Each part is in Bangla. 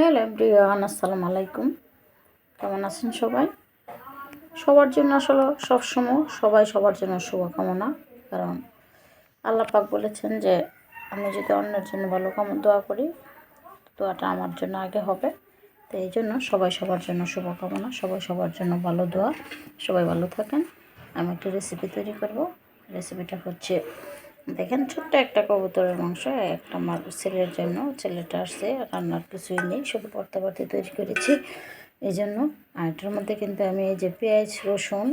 হ্যালো এভরিওয়ান, আসসালামু আলাইকুম। কেমন আছেন সবাই? সবার জন্য আসলে সবসময় সবাই সবার জন্য শুভকামনা, কারণ আল্লাহ পাক বলেছেন যে, আমি যদি অন্যের জন্য ভালো কাম, দোয়া করি, দোয়াটা আমার জন্য আগে হবে। তো এই জন্য সবাই সবার জন্য শুভকামনা, সবাই সবার জন্য ভালো দোয়া। সবাই ভালো থাকেন। আমি একটা রেসিপি তৈরি করব। রেসিপিটা হচ্ছে দেখেন ছোট্ট একটা কবুতরের মাংস, একটা আমার ছেলের জন্য। ছেলেটা আসছে, রান্নার কিছুই নেই, শুধু পড়তে পড়তে তৈরি করেছি। এই জন্য আর এটার মধ্যে কিন্তু আমি এই যে পেঁয়াজ, রসুন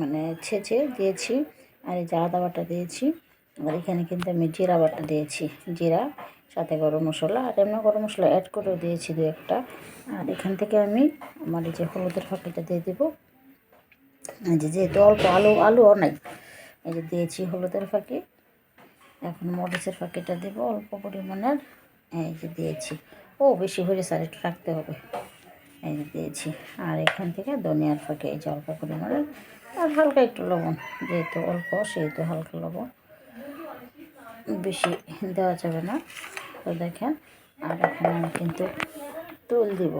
মানে ছেঁচে দিয়েছি, আর এই যে আদা বাটা দিয়েছি, আর এখানে কিন্তু আমি জিরা বাটা দিয়েছি। জিরা, সাথে গরম মশলা, আর এমনি গরম মশলা অ্যাড করেও দিয়েছি দু একটা। আর এখান থেকে আমি আমার এই যে হলুদের ফাঁকিটা দিয়ে দেবো। যে যেহেতু অল্প আলু, আলুও নাই, এই যে দিয়েছি হলুদের ফাঁকি। এখন মরিচের প্যাকেটটা দেবো, অল্প পরিমাণের, এই যে দিয়েছি। ও, বেশি হয়েছে আর একটু রাখতে হবে। এই যে দিয়েছি। আর এখান থেকে ধনিয়ার ফাঁকে এই যে অল্প পরিমাণের, আর হালকা একটু লবণ, যেহেতু অল্প, সেহেতু হালকা লবণ। বেশি দেওয়া যাবে না। তো দেখেন, আর এখন আমি কিন্তু তুল দিব।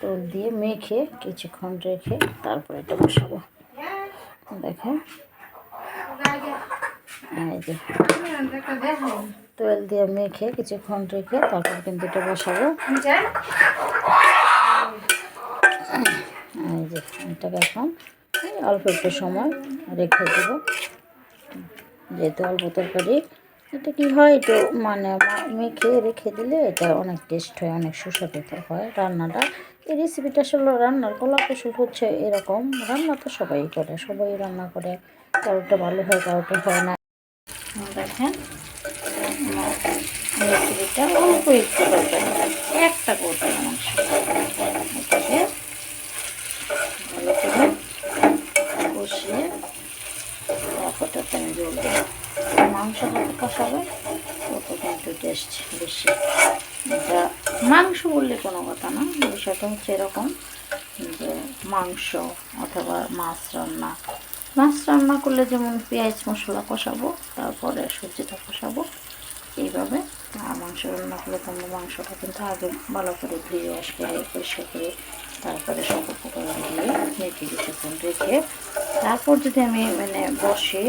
তুল দিয়ে মেখে কিছুক্ষণ রেখে তারপরে এটা বসাবো। দেখেন। এই যে। তেল দিয়ে মেখে কিছুক্ষণ রেখে তারপর কিন্তু এটা বসাবো। এই যে এটাকে এখন অল্প একটু সময় রেখে দেব। যেহেতু অল্প তরকারি, এটা কি হয় একটু মানে মেখে রেখে দিলে এটা অনেক টেস্ট হয়, অনেক সুস্বাদু হয় রান্নাটা। এই রেসিপিটা আসলে রান্নার কলা কৌশল হচ্ছে এরকম। রান্না তো সবাই করে, সবাই রান্না করে। কারোটা ভালো হয় কারোটা হয় না। দেখেন রেসিপিটা অল্প একটু একটা কোটার মাংস এটাকে আমি জল কিন্তু টেস্ট বেশি। এটা মাংস বললে কোনো কথা না, বিষয়টা হচ্ছে এরকম যে মাংস অথবা মাছ রান্না। মাছ রান্না করলে যেমন পেঁয়াজ মশলা কষাবো তারপরে সবজিটা কষাবো। এইভাবে আর মাংস রান্না করলে তোমরা মাংসটা কিন্তু আগে ভালো করে ধুয়ে আসবে, পরিষ্কার করে তারপরে সব উপকরণ দিয়ে রেখে কিছুক্ষণ রেখে তারপর যদি আমি মানে বসে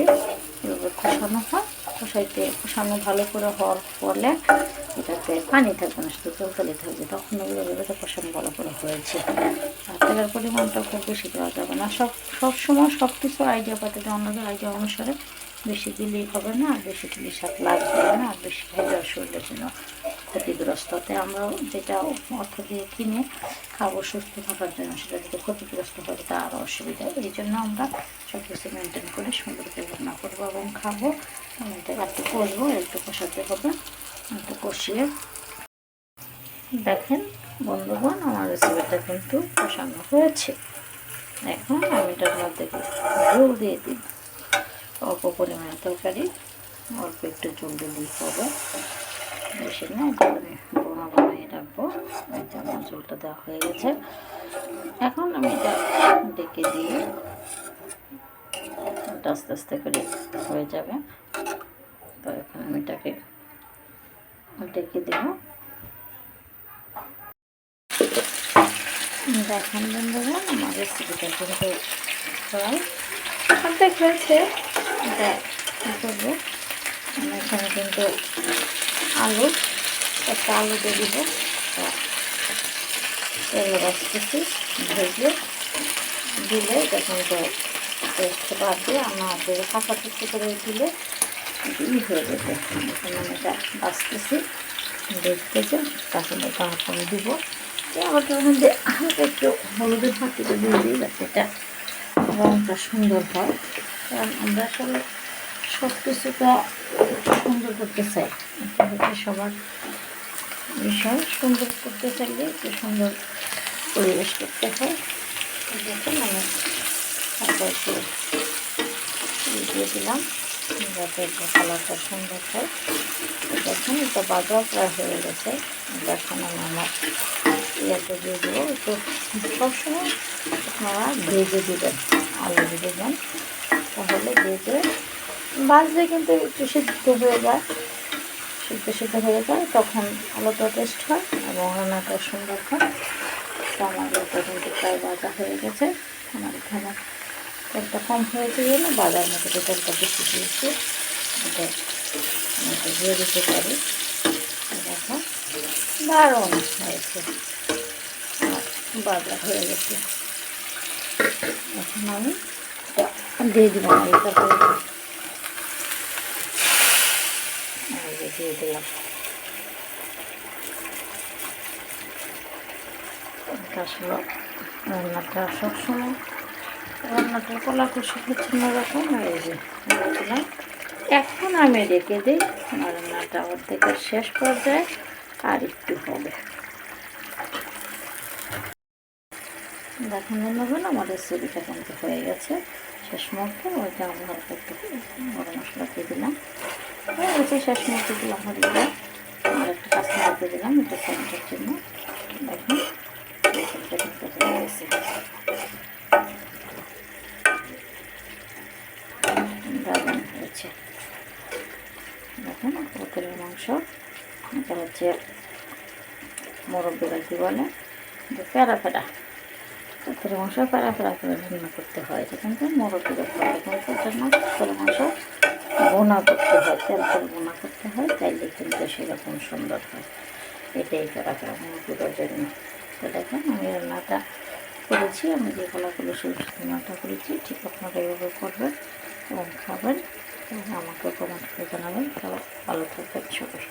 এভাবে কষানো হয়, কষাইতে কষানো ভালো করে হওয়ার ফলে এটাতে পানি থাকবে না, শুধু তলতলি থাকবে। তখন ওগুলো এভাবে কষানো ভালো করে হয়েছে। আর তেলের পরিমাণটা খুব বেশি দেওয়া যাবে না। সব সব সময় সব কিছু আইডিয়া পাতে অন্যদের আইডিয়া অনুসারে বেশি দিলেই হবে না আর বেশি দিলে স্বাদ লাগবে না আর বেশি খাইলে শরীরের জন্য ক্ষতিগ্রস্ত। তাই আমরা যেটা অর্থ দিয়ে কিনে খাব, সুস্থ থাকার জন্য সেটা যদি ক্ষতিগ্রস্ত হবে তা আরও অসুবিধা এই জন্য আমরা সব কিছু মেনটেন করে সুন্দর করে রান্না করব এবং খাব। একটু কষবো, একটু কষাতে হবে, একটু কষিয়ে। দেখেন বন্ধুগণ, আমার রেসিপিটা কিন্তু কষানো হয়েছে। এখন আমি এটার মধ্যে ঝোল দিয়ে দিই। অল্প পরিমাণে তরকারি, অল্প একটু জল দিলেই হবে। বেশি না আমি বোনা বানিয়ে রাখব। এটা আমার জলটা দেওয়া হয়ে গেছে। এখন আমি এটা ডেকে দিয়ে আস্তে আস্তে করে হয়ে যাবে। তো এখন আমি এটাকে ডেকে দেব। দেখেন বন্ধুরা, আমার রেসিপিটা কিন্তু অর্ধেক হয়েছে। এটা কী করব? এখানে কিন্তু আলু, একটা আলু দিয়ে দিব। তেলে বাঁচতেছি ভেজে দিলে তখন তো টেস্ট দিয়ে আমার কাঁচা টুকরো করে দিলে হয়ে যেত এখন আমি এটা বাঁচতেছি, দেখতেছে তারপরে তারপরে দিব। আবার যে হালকা একটু হলুদের ফাঁকিটা দিয়ে দিই যাতে এটা রঙটা সুন্দর হয়। কারণ আমরা আসলে সব কিছুটা সুন্দর করতে চাই। এটা হচ্ছে সবার বিষয়। সুন্দর করতে চাইলে একটু সুন্দর পরিবেশ করতে হয়। আমি একটু দিয়ে দিলাম যাতে একটু কালারটা সুন্দর হয়। দেখুন, এটা বাজার প্রায় হয়ে গেছে। দেখুন আমি আমার ইয়েতে দিয়ে দেবো। একটু সবসময় আপনারা ভেজে দেবেন। আলু দেবেন তাহলে ভেজে বাজলে কিন্তু একটু সিদ্ধ হয়ে যায়। সিদ্ধ সিদ্ধ হয়ে যায়, তখন আলুটা টেস্ট হয় এবং রান্নাটা সুন্দর হয়। তো আমার এটা কিন্তু প্রায় বাজা হয়ে গেছে। আমার এখানে তেলটা কম হয়েছে জন্য বাজার মতো তেলটা বেশি দিয়েছি। এটা দিয়ে দিতে পারি। দেখো, দারুণ হয়েছে। বাজার হয়ে গেছে। এখন আমি দিয়ে দিব আলুটা এই যে দিয়ে দিলাম। আসলে রান্নাটা সবসময় রান্নাটা কলা কষি হচ্ছে রকম, এই যে দিলাম। এখন আমি রেখে দিই রান্নাটা অর্ধেকের শেষ পর্যায়ে, আর একটু হবে। দেখুন বন্ধুগণ আমার রেসিপিটা কিন্তু হয়ে গেছে। শেষ মুহূর্তে ওইটা আমি হালকা একটু গরম মশলা দিয়ে দিলাম। হয়ে গেছে শেষ মুহূর্তে দিলাম হলুদ আর একটা কাঁচা দিয়ে দিলাম এটা সেন্টের জন্য। দেখুন হয়ে গেছে। দারুণ হয়েছে। দেখুন হোটেলের মাংস, এটা হচ্ছে মুরব্বীরা কি বলে? প্যারা প্যারা হোটেলের মাংস প্যারা করে রান্না করতে হয়। কিন্তু মুরব্বীরা খাওয়া জন্য মাংস বোনা করতে হয়, তেল তেল বোনা করতে হয়, তাইলে কিন্তু সেরকম সুন্দর হয়। এটাই প্যারা প্যারা মুরব্বীদের জন্য তো দেখেন আমি রান্নাটা করেছি, আমি যে কলাগুলো সেই রান্নাটা করেছি, ঠিক আপনারা এভাবে করবেন এবং খাবেন এবং আমাকে কমেন্ট করে জানাবেন। ভালো থাকবেন সবাই